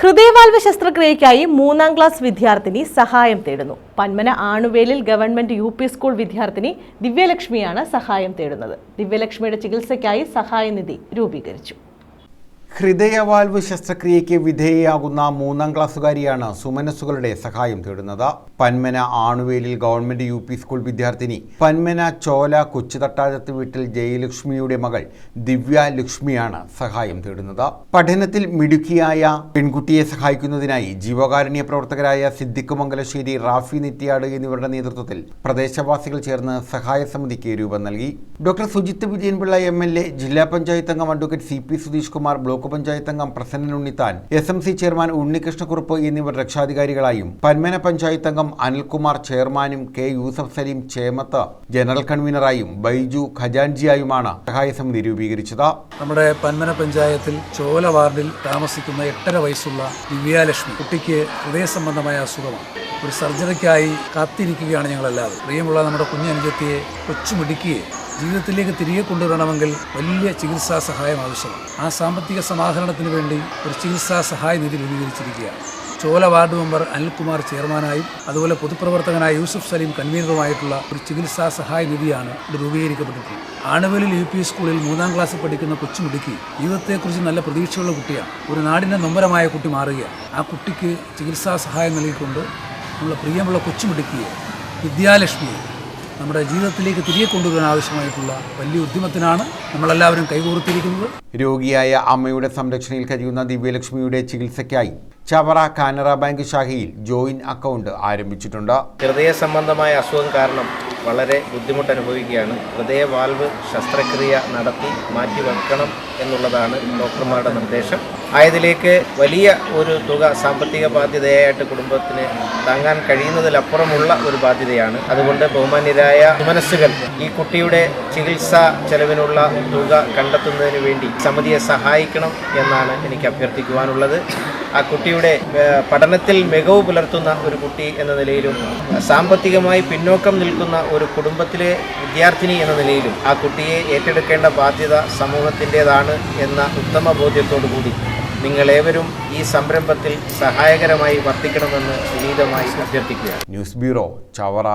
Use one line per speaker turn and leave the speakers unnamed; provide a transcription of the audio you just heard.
ഹൃദയവാൽവ് ശസ്ത്രക്രിയയ്ക്കായി മൂന്നാം ക്ലാസ് വിദ്യാർത്ഥിനി സഹായം തേടുന്നു. പന്മന ആണുവേലിൽ ഗവൺമെന്റ് യു പി സ്കൂൾ വിദ്യാർത്ഥിനി ദിവ്യലക്ഷ്മിയാണ് സഹായം തേടുന്നത്. ദിവ്യലക്ഷ്മിയുടെ ചികിത്സയ്ക്കായി സഹായനിധി രൂപീകരിച്ചു.
ഹൃദയവാൽവ് ശസ്ത്രക്രിയയ്ക്ക് വിധേയയാകുന്ന മൂന്നാം ക്ലാസ്സുകാരിയാണ് സുമനസ്സുകളുടെ സഹായം തേടുന്നത്. പന്മന ആണുവേലിൽ ഗവൺമെന്റ് യു പി സ്കൂൾ വിദ്യാർത്ഥിനി പന്മന ചോല കൊച്ചുതട്ടാഴത്ത് വീട്ടിൽ ജയലക്ഷ്മിയുടെ മകൾ ദിവ്യ ലക്ഷ്മിയാണ് സഹായം തേടുന്നത്. പഠനത്തിൽ മിടുക്കിയായ പെൺകുട്ടിയെ സഹായിക്കുന്നതിനായി ജീവകാരുണ്യ പ്രവർത്തകരായ സിദ്ദിഖ് മംഗലശ്ശേരി റാഫി നെറ്റിയാട് എന്നിവരുടെ നേതൃത്വത്തിൽ പ്രദേശവാസികൾ ചേർന്ന് സഹായ സമിതിക്ക് രൂപം നൽകി. Doctor Sujith Vijayanpillai M L A ജില്ലാ പഞ്ചായത്ത് അംഗം advocate C P Sudheesh Kumar block panchayat അംഗം Prasannan Unnithan S M C chairman Unnikrishnakurup എന്നിവർ രക്ഷാധികാരികളായും പന്മന പഞ്ചായത്ത് അംഗം അനിൽകുമാർ ചെയർമാനും കെ യൂസഫ് സലീം ചേമത്ത് ജനറൽ കൺവീനറായും ബൈജു ഖജാൻജിയായുമാണ് സഹായ സമിതി രൂപീകരിച്ചത്.
നമ്മുടെ പന്മന പഞ്ചായത്തിൽ ചോല വാർഡിൽ താമസിക്കുന്ന എട്ടര വയസ്സുള്ള ദിവ്യാലക്ഷ്മി കുട്ടിക്ക് ഹൃദയ സംബന്ധമായ അസുഖമാണ്. ഒരു സർജറിക്കായി കാത്തിരിക്കുകയാണ് ഞങ്ങളെല്ലാവരും. പ്രിയമുള്ള നമ്മുടെ കുഞ്ഞനുജത്തിയെ കൊച്ചുമിടുക്കിയെ ജീവിതത്തിലേക്ക് തിരികെ കൊണ്ടുവരണമെങ്കിൽ വലിയ ചികിത്സാ സഹായം ആവശ്യമാണ്. ആ സാമ്പത്തിക സമാഹരണത്തിന് വേണ്ടി ഒരു ചികിത്സാ സഹായ നിധി രൂപീകരിച്ചിരിക്കുകയാണ്. ചോല വാർഡ് മെമ്പർ അനിൽകുമാർ ചെയർമാനായും അതുപോലെ പൊതുപ്രവർത്തകനായ യൂസുഫ് സലീം കൺവീനറുമായിട്ടുള്ള ഒരു ചികിത്സാ സഹായ നിധിയാണ് ഇത് രൂപീകരിക്കപ്പെട്ടിട്ടുള്ളത്. ആണുവലിൽ യു പി സ്കൂളിൽ മൂന്നാം ക്ലാസ്സിൽ പഠിക്കുന്ന കൊച്ചുമുടുക്കി ജീവിതത്തെക്കുറിച്ച് നല്ല പ്രതീക്ഷയുള്ള കുട്ടിയാണ്. ഒരു നാടിന്റെ നൊമ്പരമായ കുട്ടി മാറുകയാണ്. ആ കുട്ടിക്ക് ചികിത്സാ സഹായം നൽകിക്കൊണ്ട് നമ്മളെ പ്രിയമുള്ള കൊച്ചുമിടുക്കിയെ വിദ്യാലക്ഷ്മിയെ നമ്മുടെ ജീവിതത്തിലേക്ക് തിരികെ കൊണ്ടുവരാൻ ആവശ്യമായിട്ടുള്ള വലിയ ഉദ്യമത്തിനാണ് നമ്മളെല്ലാവരും കൈകോർത്തിരിക്കുന്നത്.
രോഗിയായ അമ്മയുടെ സംരക്ഷണയിൽ കഴിയുന്ന ദിവ്യലക്ഷ്മിയുടെ ചികിത്സയ്ക്കായി ചവറ കാനറ ബാങ്ക് ശാഖയിൽ ജോയിന്റ് അക്കൗണ്ട് ആരംഭിച്ചിട്ടുണ്ട്.
ഹൃദയ സംബന്ധമായ അസുഖം കാരണം വളരെ ബുദ്ധിമുട്ട് അനുഭവിക്കുകയാണ് ഹൃദയ വാൽവ് ശസ്ത്രക്രിയ നടത്തി മാറ്റിവെക്കണം എന്നുള്ളതാണ് ഡോക്ടർമാരുടെ നിർദ്ദേശം. ആയതിലേക്ക് വലിയ ഒരു തുക സാമ്പത്തിക ബാധ്യതയായിട്ട് കുടുംബത്തിന് താങ്ങാൻ കഴിയുന്നതിലപ്പുറമുള്ള ഒരു ബാധ്യതയാണ്. അതുകൊണ്ട് ബഹുമാന്യരായ മനസ്സുകൾ ഈ കുട്ടിയുടെ ചികിത്സാ ചെലവിനുള്ള തുക കണ്ടെത്തുന്നതിന് വേണ്ടി സമിതിയെ സഹായിക്കണം എന്നാണ് എനിക്ക് അഭ്യർത്ഥിക്കുവാനുള്ളത്. ആ കുട്ടിയുടെ പഠനത്തിൽ മികവ് പുലർത്തുന്ന ഒരു കുട്ടി എന്ന നിലയിലും സാമ്പത്തികമായി പിന്നോക്കം നിൽക്കുന്ന ഒരു കുടുംബത്തിലെ വിദ്യാർത്ഥിനി എന്ന നിലയിലും ആ കുട്ടിയെ ഏറ്റെടുക്കേണ്ട ബാധ്യത സമൂഹത്തിന്റെതാണ് എന്ന ഉത്തമ ബോധ്യത്തോടു കൂടി നിങ്ങളേവരും ഈ സംരംഭത്തിൽ സഹായകരമായി വർത്തിക്കണമെന്ന് വിനീതമായി അഭ്യർത്ഥിക്കുക
ന്യൂസ് ബ്യൂറോ ചവറ.